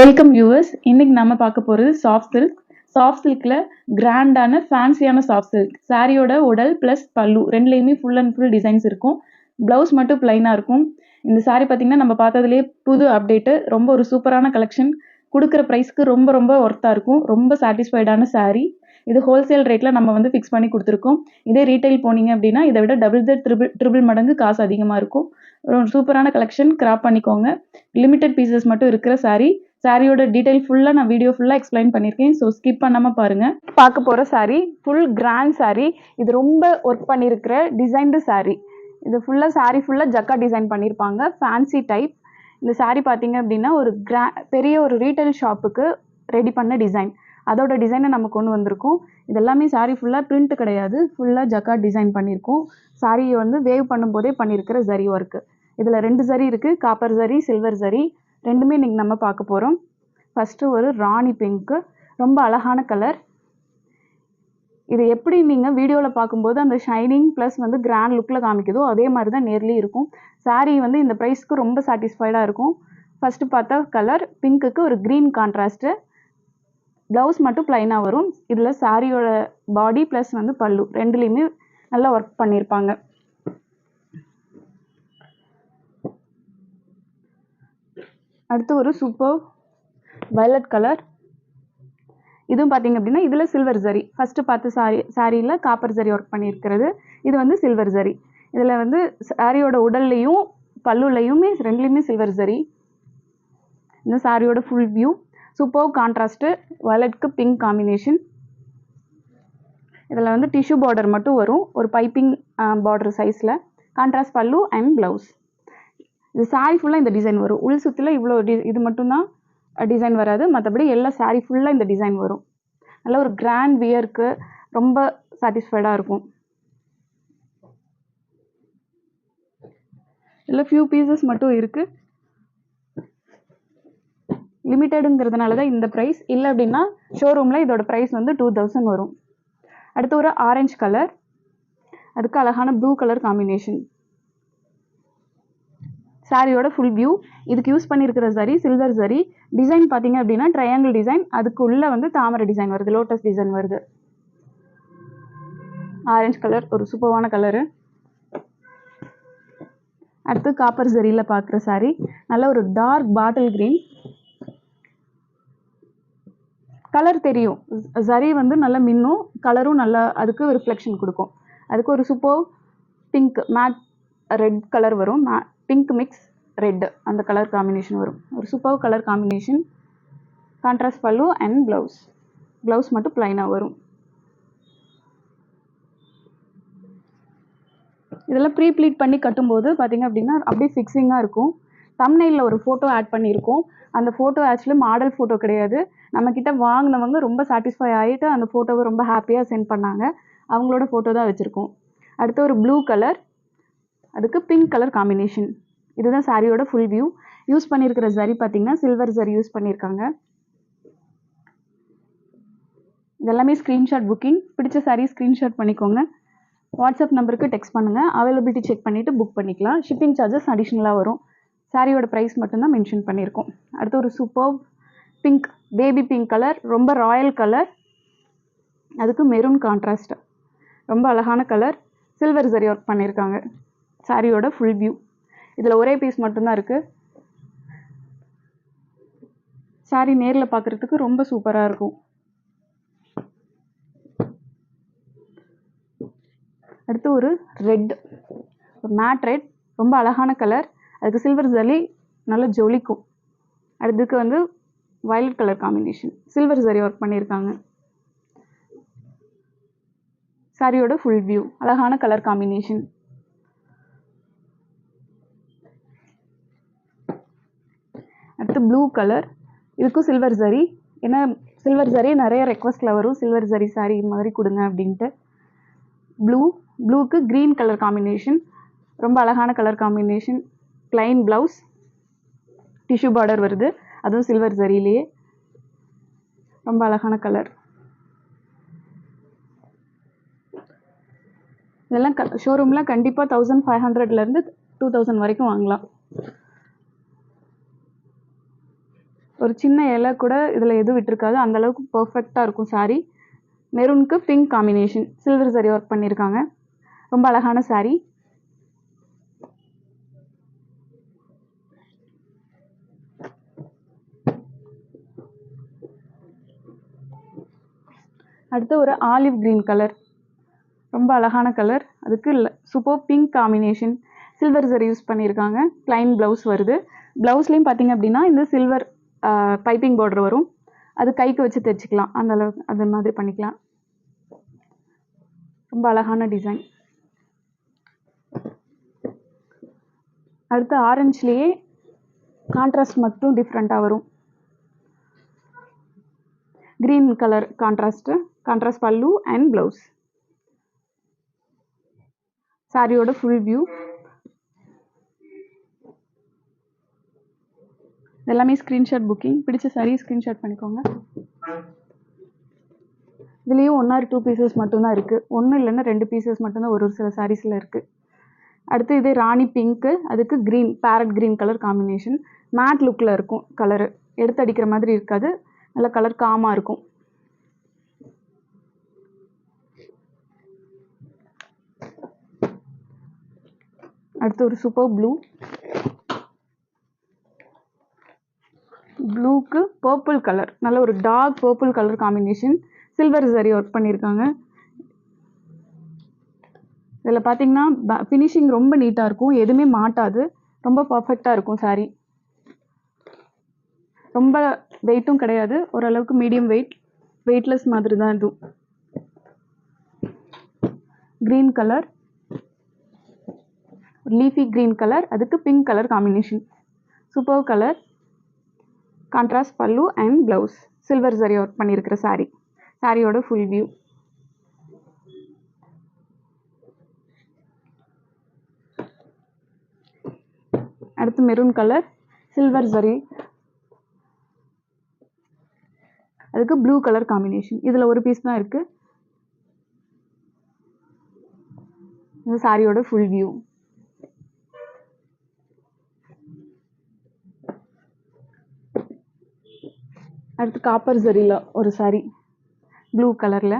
Welcome viewers இன்னைக்கு நம்ம பார்க்க போகிறது சாஃப்ட் சில்க் சாஃப்ட் சில்கில் கிராண்டான ஃபேன்சியான சாஃப்ட் சில்க் சாரியோட உடல் ப்ளஸ் பல்லு ரெண்டுலேயுமே ஃபுல் அண்ட் ஃபுல் டிசைன்ஸ் இருக்கும். ப்ளவுஸ் மட்டும் பிளைனாக இருக்கும். இந்த சாரி பார்த்தீங்கன்னா நம்ம பார்த்ததுலேயே புது அப்டேட்டு ரொம்ப ஒரு சூப்பரான கலெக்ஷன் கொடுக்குற ப்ரைஸ்க்கு ரொம்ப ரொம்ப ஒர்த்தாக இருக்கும். ரொம்ப சாட்டிஸ்ஃபைடான saree. இது ஹோல்சேல் ரேட்டில் நம்ம வந்து ஃபிக்ஸ் பண்ணி கொடுத்துருக்கோம். இதே ரீட்டைல் போனீங்க அப்படின்னா இதை விட டபுள் த ட்ரிபிள் ட்ரிபிள் மடங்கு காசு அதிகமாக இருக்கும். ஒரு சூப்பரான கலெக்ஷன் கிராப் பண்ணிக்கோங்க. லிமிட்டட் பீசஸ் மட்டும் இருக்கிற saree. சாரியோட டீடைல் ஃபுல்லாக நான் வீடியோ ஃபுல்லாக எக்ஸ்பிளைன் பண்ணியிருக்கேன். ஸோ ஸ்கிப் பண்ணாமல் பாருங்கள் பார்க்க போகிற saree ஃபுல் கிராண்ட் saree. இது ரொம்ப ஒர்க் பண்ணியிருக்கிற டிசைன்டு saree. இது ஃபுல்லாக சாரீ ஃபுல்லாக ஜக்கா டிசைன் பண்ணியிருப்பாங்க. ஃபேன்சி டைப் இந்த saree பார்த்தீங்க அப்படின்னா ஒரு கிரா பெரிய ஒரு ரீட்டைல் ஷாப்புக்கு ரெடி பண்ண டிசைன் அதோட டிசைனை நம்ம கொண்டு வந்திருக்கோம். இது எல்லாமே சாரீ ஃபுல்லாக பிரிண்ட் கிடையாது. ஃபுல்லாக ஜக்கா டிசைன் பண்ணியிருக்கோம். சாரியை வந்து வேவ் பண்ணும்போதே பண்ணியிருக்கிற ஜரி ஒர்க்கு இதில் ரெண்டு ஜரி இருக்குது காப்பர் ஜரி சில்வர் ஜரி ரெண்டுமே இன்றைக்கி நம்ம பார்க்க போகிறோம் ஃபஸ்ட்டு ஒரு ராணி பிங்க்கு ரொம்ப அழகான கலர் இது எப்படி நீங்கள் வீடியோவில் பார்க்கும்போது அந்த ஷைனிங் ப்ளஸ் வந்து கிராண்ட் லுக்கில் காமிக்குதோ அதே மாதிரி தான் நேர்லேயும் இருக்கும். சாரீ வந்து இந்த ப்ரைஸ்க்கு ரொம்ப சாட்டிஸ்ஃபைடாக இருக்கும். ஃபஸ்ட்டு பார்த்தா கலர் பிங்க்குக்கு ஒரு க்ரீன் கான்ட்ராஸ்ட்டு ப்ளவுஸ் மட்டும் ப்ளைனாக வரும். இதில் சாரியோட பாடி ப்ளஸ் வந்து பல்லு. ரெண்டுலேயுமே நல்லா ஒர்க் பண்ணியிருப்பாங்க அடுத்து ஒரு சூப்பர் வயலட் கலர் இதுவும் பார்த்தீங்க அப்படின்னா இதில் சில்வர் ஜரி ஃபஸ்ட்டு பார்த்து சாரி சாரியில் காப்பர் ஜரி ஒர்க் பண்ணியிருக்கிறது. இது வந்து சில்வர் ஜரி இதில் வந்து சாரியோட உடல்லையும் பல்லுலையுமே ரெண்டுலேயுமே சில்வர் ஜரி இந்த சாரியோட ஃபுல் வியூ சூப்பர் கான்ட்ராஸ்ட்டு வயலட்க்கு பிங்க் காம்பினேஷன் இதில் வந்து டிஷ்யூ பார்டர் மட்டும் வரும். ஒரு பைப்பிங் பார்டர் சைஸில் கான்ட்ராஸ்ட் பல்லு அண்ட் ப்ளவுஸ் இந்த சாரீ ஃபுல்லாக இந்த டிசைன் வரும். உள் சுற்றில் இவ்வளோ டி இது மட்டும்தான் டிசைன் வராது. மற்றபடி எல்லா சாரீ ஃபுல்லாக இந்த டிசைன் வரும். நல்ல ஒரு கிராண்ட் வியருக்கு ரொம்ப சாட்டிஸ்ஃபைடாக இருக்கும். இல்லை ஃபியூ பீசஸ் மட்டும் இருக்குது லிமிட்டடுங்கிறதுனால தான் இந்த ப்ரைஸ் இல்லை அப்படின்னா ஷோரூமில் இதோட ப்ரைஸ் வந்து டூ தௌசண்ட் வரும். அடுத்து ஒரு ஆரஞ்சு கலர் அதுக்கு அழகான ப்ளூ கலர் காம்பினேஷன் சாரியோட ஃபுல் வியூ இதுக்கு யூஸ் பண்ணியிருக்கிற சரி சில்வர் சரி. டிசைன் பார்த்தீங்க அப்படின்னா ட்ரையாங்கிள் டிசைன் அதுக்குள்ளே வந்து தாமரை டிசைன் வருது லோட்டஸ் டிசைன் வருது. ஆரஞ்சு கலர் ஒரு சூப்பரான கலரு அடுத்து காப்பர் சரியில் பார்க்குற சாரி நல்ல ஒரு டார்க் பாட்டில் கிரீன் கலர் தெரியும். சரி வந்து நல்லா மின்னும் கலரும் நல்லா அதுக்கு ரிஃப்ளெக்ஷன் கொடுக்கும். அதுக்கு ஒரு super pink matte red colour வரும். மே பிங்க் மிக்ஸ் ரெட் அந்த கலர் காம்பினேஷன் வரும். ஒரு super colour combination contrast pallu and blouse blouse மட்டும் ப்ளைனாக வரும். இதெல்லாம் ப்ரீ ப்ளீட் பண்ணி கட்டும்போது பார்த்தீங்க அப்படின்னா அப்படியே ஃபிக்ஸிங்காக இருக்கும். தம்னையில் ஒரு ஃபோட்டோ ஆட் பண்ணியிருக்கோம். அந்த ஃபோட்டோ ஆக்சுவலி மாடல் ஃபோட்டோ கிடையாது. நம்மக்கிட்ட வாங்கினவங்க ரொம்ப சாட்டிஸ்ஃபை ஆகிட்டு அந்த ஃபோட்டோவை ரொம்ப ஹாப்பியாக சென்ட் பண்ணாங்க. அவங்களோட ஃபோட்டோ தான் வச்சுருக்கோம். அடுத்து ஒரு ப்ளூ கலர் அதுக்கு பிங்க் கலர் காம்பினேஷன் இதுதான் சாரியோட ஃபுல் வியூ யூஸ் பண்ணியிருக்கிற ஜரி பார்த்தீங்கன்னா சில்வர் ஜரி யூஸ் பண்ணியிருக்காங்க இதெல்லாமே ஸ்க்ரீன்ஷாட் புக்கிங் பிடிச்ச சாரீ ஸ்க்ரீன்ஷாட் பண்ணிக்கோங்க. வாட்ஸ்அப் நம்பருக்கு டெக்ஸ்ட் பண்ணுங்கள் அவைலபிலிட்டி செக் பண்ணிவிட்டு புக் பண்ணிக்கலாம். ஷிப்பிங் சார்ஜஸ் அடிஷ்னலாக வரும். சாரியோட ப்ரைஸ் மட்டும்தான் மென்ஷன் பண்ணியிருக்கோம் அடுத்து ஒரு super pink baby pink colour ரொம்ப ராயல் கலர் அதுக்கு மெரூன் கான்ட்ராஸ்ட் ரொம்ப அழகான கலர் சில்வர் சரி ஒர்க் பண்ணியிருக்காங்க சாரியோட ஃபுல் வியூ இதில் ஒரே பீஸ் மட்டும்தான் இருக்குது சாரி நேரில் பார்க்குறதுக்கு ரொம்ப சூப்பராக இருக்கும். அடுத்து ஒரு ரெட் ஒரு மேட் ரெட் ரொம்ப அழகான கலர் அதுக்கு சில்வர் ஜரி நல்லா ஜொலிக்கும். அடுத்துக்கு வந்து violet colour combination silver zari work பண்ணியிருக்காங்க. சாரியோட ஃபுல் வியூ அழகான கலர் காம்பினேஷன் அடுத்து ப்ளூ கலர் இதுக்கும் சில்வர் ஜரி ஏன்னா சில்வர் ஜரி நிறைய ரெக்வஸ்ட்டில் வரும். சில்வர் ஜரி சாரி மாதிரி கொடுங்க அப்படின்ட்டு. ப்ளூ ப்ளூக்கு க்ரீன் கலர் காம்பினேஷன் ரொம்ப அழகான colour combination plain blouse tissue border வருது. அதுவும் சில்வர் சரியிலேயே ரொம்ப அழகான கலர் இதெல்லாம் க ஷோரூமில் கண்டிப்பாக தௌசண்ட் ஃபைவ் ஹண்ட்ரட்லேருந்து டூ தௌசண்ட் வரைக்கும் வாங்கலாம். ஒரு சின்ன இலை கூட இதில் எதுவும் விட்டுருக்காது. அந்த அளவுக்கு பர்ஃபெக்டாக இருக்கும் sari மெரூனுக்கு pink combination silver sari work பண்ணியிருக்காங்க ரொம்ப அழகான சாரீ அடுத்து ஒரு ஆலிவ் கிரீன் கலர் ரொம்ப அழகான கலர் அதுக்கு சூப்பர் பிங்க் காம்பினேஷன் சில்வர் சரி யூஸ் பண்ணியிருக்காங்க ப்ளைன் ப்ளவுஸ் வருது. ப்ளவுஸ்லேயும் பார்த்தீங்க அப்படின்னா இந்த சில்வர் பைப்பிங் பார்டர் வரும். அது கைக்கு வச்சு தைச்சிக்கலாம் அந்த அளவுக்கு அது மாதிரி பண்ணிக்கலாம். ரொம்ப அழகான டிசைன் அடுத்து ஆரஞ்சுலேயே கான்ட்ராஸ்ட் மட்டும் டிஃப்ரெண்ட்டாக வரும். Green colour contrast contrast pallu and blouse சாரியோட ஃபுல் வியூ எல்லாமே ஸ்க்ரீன்ஷாட் புக்கிங் பிடிச்ச சாரி ஸ்க்ரீன்ஷாட் பண்ணிக்கோங்க. இதுலேயும் ஒன் ஆர் டூ பீசஸ் மட்டும்தான் இருக்குது ஒன்று இல்லைன்னா ரெண்டு பீசஸ் மட்டும்தான் ஒரு ஒரு சில சாரீஸில் இருக்குது அடுத்து இது ராணி பிங்க்கு அதுக்கு green parrot green colour combination matte லுக்கில் இருக்கும் கலரு எடுத்து அடிக்கிற மாதிரி இருக்காது. நல்ல கலர் காமாக இருக்கும். அடுத்து ஒரு சூப்பர் ப்ளூ ப்ளூக்கு பர்பிள் கலர் நல்ல ஒரு dark purple colour combination silver சரி ஒர்க் பண்ணியிருக்காங்க இதில் பார்த்தீங்கன்னா ஃபினிஷிங் ரொம்ப நீட்டாக இருக்கும். எதுவுமே மாட்டாது. ரொம்ப பர்ஃபெக்டாக இருக்கும் saree. ரொம்ப வெயிட்டும் கிடையாது. ஓரளவுக்கு மீடியம் வெயிட் வெயிட்லெஸ் மாதிரி தான் இதுவும். Green colour leafy green colour அதுக்கு pink colour combination super colour contrast pallu and blouse silver சரி ஒர்க் பண்ணியிருக்கிற சாரீ சாரியோட ஃபுல் வியூ அடுத்து மெரூன் கலர் சில்வர் சரி அதுக்கு ப்ளூ கலர் காம்பினேஷன் இதில் ஒரு பீஸ் தான் இருக்குது இந்த சாரியோட ஃபுல் வியூ அடுத்து காப்பர் ஜரியில் ஒரு சாரி ப்ளூ கலரில்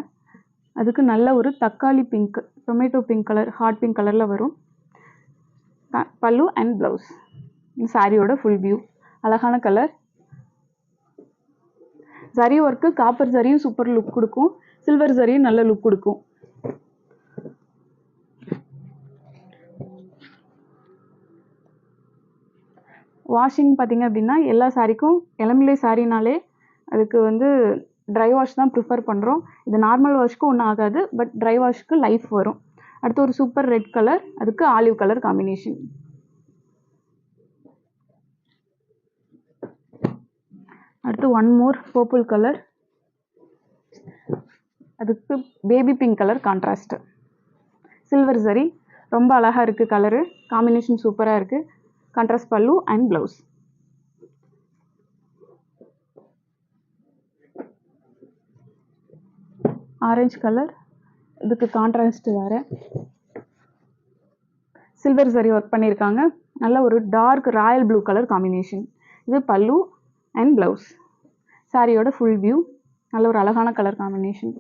அதுக்கு நல்ல ஒரு தக்காளி pink tomato pink colour hot pink கலரில் வரும். பல்லு அண்ட் ப்ளவுஸ் இந்த சாரியோட ஃபுல் வியூ அழகான கலர் ஜரி ஒர்க்கு காப்பர் ஜரியும் சூப்பர் லுக் கொடுக்கும். சில்வர் ஜரியும் நல்ல லுக் கொடுக்கும். வாஷிங் பார்த்தீங்க அப்படின்னா எல்லா சாரிக்கும் இளம்பிள்ளை சாரினாலே அதுக்கு வந்து ட்ரை வாஷ் தான் ப்ரிஃபர் பண்ணுறோம் இது நார்மல் வாஷ்க்கு ஒன்றும் ஆகாது பட் ட்ரை வாஷ்க்கு லைஃப் வரும். அடுத்து ஒரு சூப்பர் ரெட் கலர் அதுக்கு ஆலிவ் கலர் காம்பினேஷன் அடுத்து ஒன் மோர் பர்பிள் கலர் அதுக்கு baby pink colour contrast silver சரி ரொம்ப அழகாக இருக்குது கலரு காம்பினேஷன் சூப்பராக இருக்குது contrast pallu and blouse orange colour இதுக்கு கான்ட்ராஸ்ட் வேறு. சில்வர் சரி ஒர்க் பண்ணியிருக்காங்க நல்ல ஒரு dark royal blue colour combination இது பல்லு அண்ட் ப்ளவுஸ் சாரியோட ஃபுல் வியூ நல்ல ஒரு அழகான colour combination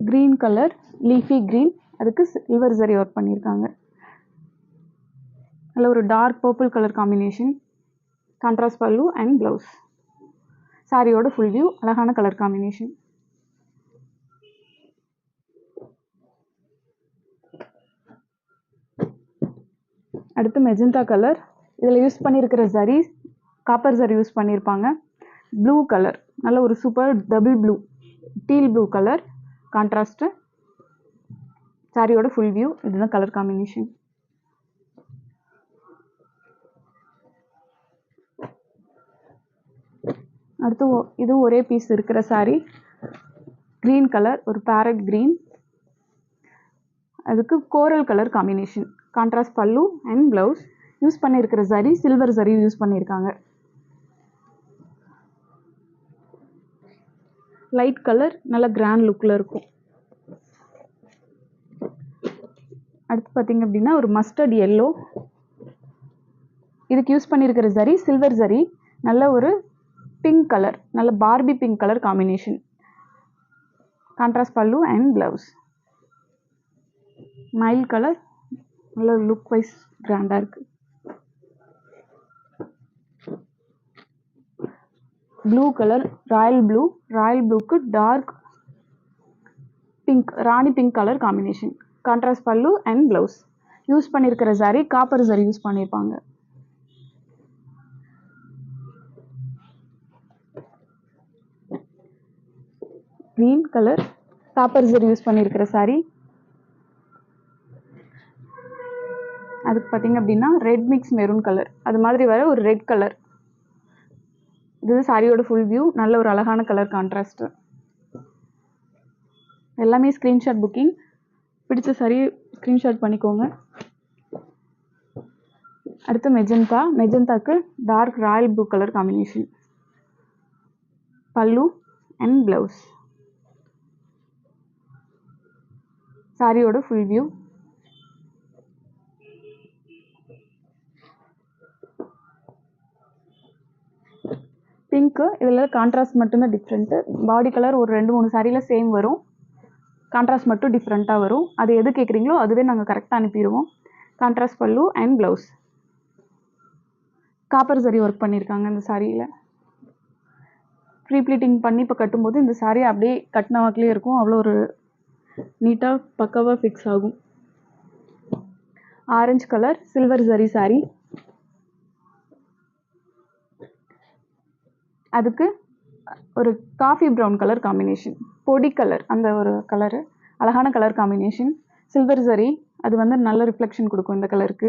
green colour leafy green அதுக்கு சில்வர் சரி ஒர்க் பண்ணியிருக்காங்க நல்ல ஒரு dark purple colour combination contrast pallu and blouse சாரியோட ஃபுல் வியூ அழகான கலர் காம்பினேஷன் அடுத்து மெஜந்தா கலர் இதில் யூஸ் பண்ணியிருக்கிற சரி காப்பர் சரி யூஸ் பண்ணியிருப்பாங்க ப்ளூ கலர் நல்ல ஒரு super double blue teal blue colour contrast சாரியோட ஃபுல் வியூ இதுதான் கலர் காம்பினேஷன் அடுத்து இதுவும் இது ஒரே பீஸ் இருக்கிற saree. க்ரீன் கலர் ஒரு பேரட் க்ரீன் அதுக்கு coral colour combination contrast pallu and blouse use பண்ணியிருக்கிற சரி சில்வர் சரி யூஸ் பண்ணியிருக்காங்க லைட் கலர் நல்ல கிராண்ட் லுக்கில் இருக்கும். அடுத்து பார்த்தீங்க அப்படின்னா ஒரு மஸ்டர்ட் எல்லோ இதுக்கு யூஸ் பண்ணியிருக்கிற சரி சில்வர் சரி நல்ல ஒரு பிங்க் கலர் நல்ல Barbie pink colour combination contrast pallu and blouse mild colour நல்ல லுக் வைஸ் கிராண்டாக இருக்குது blue colour royal blue royal ப்ளூக்கு dark pink rani pink colour combination contrast pallu and blouse use பண்ணியிருக்கிற sari copper sari use பண்ணியிருப்பாங்க green colour copper sari use பண்ணியிருக்கிற சாரீ அதுக்கு பார்த்தீங்க அப்படின்னா red mix maroon colour அது மாதிரி வர ஒரு ரெட் கலர் இது சாரியோட ஃபுல் வியூ நல்ல ஒரு அழகான கலர் கான்ட்ராஸ்ட்டு எல்லாமே ஸ்க்ரீன்ஷாட் புக்கிங் பிடிச்ச சாரி ஸ்க்ரீன்ஷாட் பண்ணிக்கோங்க. அடுத்து magenta மெஜந்தாக்கு dark royal blue colour combination pallu and blouse சாரியோட ஃபுல் வியூ பிங்க்கு இதில் கான்ட்ராஸ்ட் மட்டும்தான் டிஃப்ரெண்ட்டு பாடி கலர் ஒரு ரெண்டு மூணு சாரியில் சேம் வரும். கான்ட்ராஸ்ட் மட்டும் டிஃப்ரெண்ட்டாக வரும். அது எது கேட்குறீங்களோ அதுவே நாங்கள் கரெக்டாக அனுப்பிடுவோம் contrast pallu and blouse copper சரி ஒர்க் பண்ணியிருக்காங்க இந்த சாரியில். ப்ரீ ப்ளீட்டிங் பண்ணி இப்போ கட்டும்போது இந்த சாரீ அப்படியே கட்டின வாக்கிலே இருக்கும். அவ்வளோ ஒரு நீட்டாக பக்காவாக ஃபிக்ஸ் ஆகும். Orange colour silver zari sari அதுக்கு ஒரு காஃபி ப்ரௌன் கலர் காம்பினேஷன் பொடி கலர் அந்த ஒரு கலரு அழகான கலர் காம்பினேஷன் சில்வர் சரி அது வந்து நல்ல ரிஃப்ளெக்ஷன் கொடுக்கும் இந்த கலருக்கு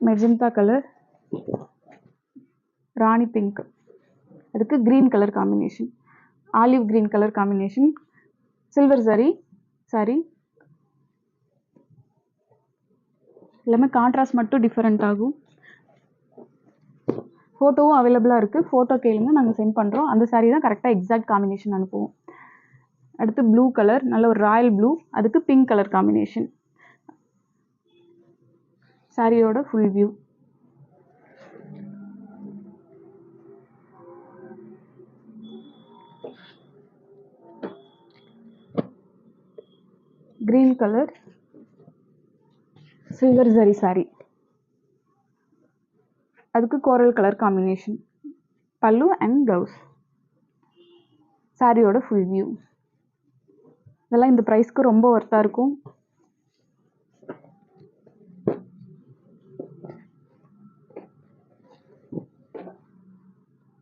மெஜந்தா கலர் ராணி பிங்க் அதுக்கு green colour combination olive green colour combination silver sari sari. எல்லாமே கான்ட்ராஸ்ட் மட்டும் டிஃப்ரெண்ட் ஆகும். ஃபோட்டோவும் அவைலபிளாக இருக்குது ஃபோட்டோ கேளுங்க நாங்கள் சென்ட் பண்ணுறோம் அந்த சாரீ தான் கரெக்டாக எக்ஸாக்ட் காம்பினேஷன் அனுப்புவோம். அடுத்து ப்ளூ கலர் நல்ல ஒரு ராயல் ப்ளூ அதுக்கு பிங்க் கலர் காம்பினேஷன் சாரியோட full view green colour silver zari sari அதுக்கு coral colour combination pallu and blouse சாரியோட ஃபுல் வியூ இதெல்லாம் இந்த ப்ரைஸ்க்கு ரொம்ப ஒர்த்தாக இருக்கும்.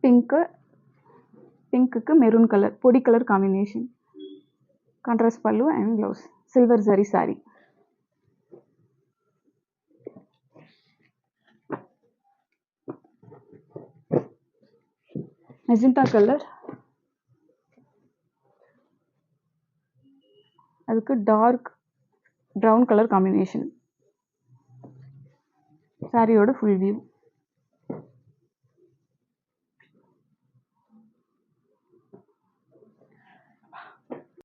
பிங்க்கு பிங்க்குக்கு மெரூன் கலர் பொடி colour combination contrast pallu and blouse silver சரி சாரி மெஜந்தா கலர் அதுக்கு டார்க் ப்ரௌன் கலர் காம்பினேஷன் சாரியோட ஃபுல் வியூ